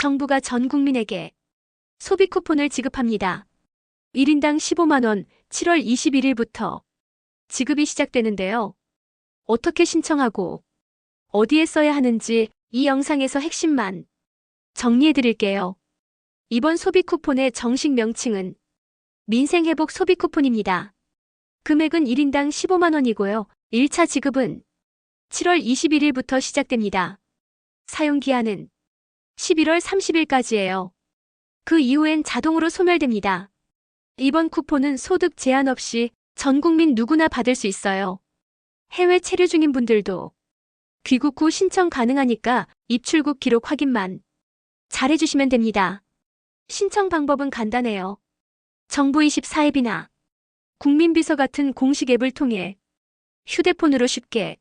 정부가 전 국민에게 소비 쿠폰을 지급합니다. 1인당 15만원 7월 21일부터 지급이 시작되는데요. 어떻게 신청하고 어디에 써야 하는지 이 영상에서 핵심만 정리해 드릴게요. 이번 소비 쿠폰의 정식 명칭은 민생회복 소비 쿠폰입니다. 금액은 1인당 15만원이고요. 1차 지급은 7월 21일부터 시작됩니다. 사용 기한은 11월 30일까지예요. 그 이후엔 자동으로 소멸됩니다. 이번 쿠폰은 소득 제한 없이 전 국민 누구나 받을 수 있어요. 해외 체류 중인 분들도 귀국 후 신청 가능하니까 입출국 기록 확인만 잘해주시면 됩니다. 신청 방법은 간단해요. 정부 24앱이나 국민비서 같은 공식 앱을 통해 휴대폰으로 쉽게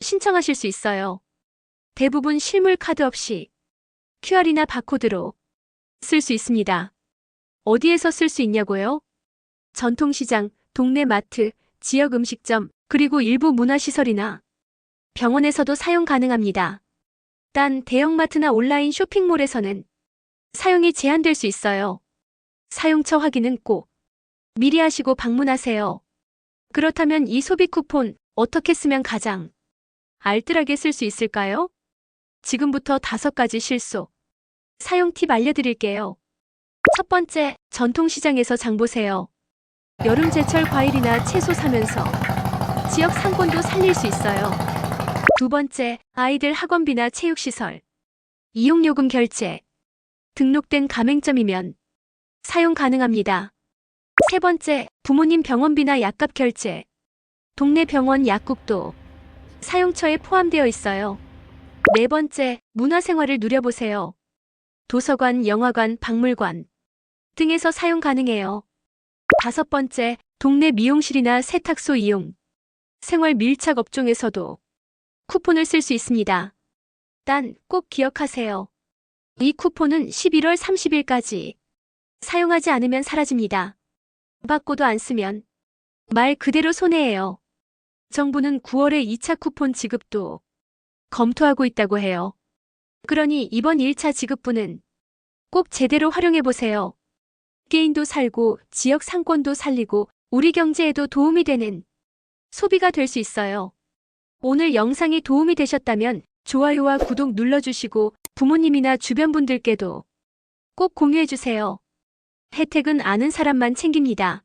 신청하실 수 있어요. 대부분 실물 카드 없이 QR이나 바코드로 쓸 수 있습니다. 어디에서 쓸 수 있냐고요? 전통시장, 동네 마트, 지역 음식점, 그리고 일부 문화시설이나 병원에서도 사용 가능합니다. 단 대형마트나 온라인 쇼핑몰에서는 사용이 제한될 수 있어요. 사용처 확인은 꼭 미리 하시고 방문하세요. 그렇다면 이 소비 쿠폰 어떻게 쓰면 가장 알뜰하게 쓸 수 있을까요? 지금부터 다섯 가지 실속 사용 팁 알려드릴게요. 첫 번째, 전통시장에서 장 보세요. 여름 제철 과일이나 채소 사면서 지역 상권도 살릴 수 있어요. 두 번째, 아이들 학원비나 체육시설, 이용요금 결제, 등록된 가맹점이면 사용 가능합니다. 세 번째, 부모님 병원비나 약값 결제, 동네 병원 약국도 사용처에 포함되어 있어요. 네 번째, 문화생활을 누려보세요. 도서관, 영화관, 박물관 등에서 사용 가능해요. 다섯 번째, 동네 미용실이나 세탁소 이용, 생활 밀착 업종에서도 쿠폰을 쓸 수 있습니다. 단 꼭 기억하세요. 이 쿠폰은 11월 30일까지 사용하지 않으면 사라집니다. 받고도 안 쓰면 말 그대로 손해예요. 정부는 9월에 2차 쿠폰 지급도 검토하고 있다고 해요. 그러니 이번 1차 지급분은 꼭 제대로 활용해 보세요. 게임도 살고 지역 상권도 살리고 우리 경제에도 도움이 되는 소비가 될 수 있어요. 오늘 영상이 도움이 되셨다면 좋아요와 구독 눌러주시고 부모님이나 주변 분들께도 꼭 공유해 주세요. 혜택은 아는 사람만 챙깁니다.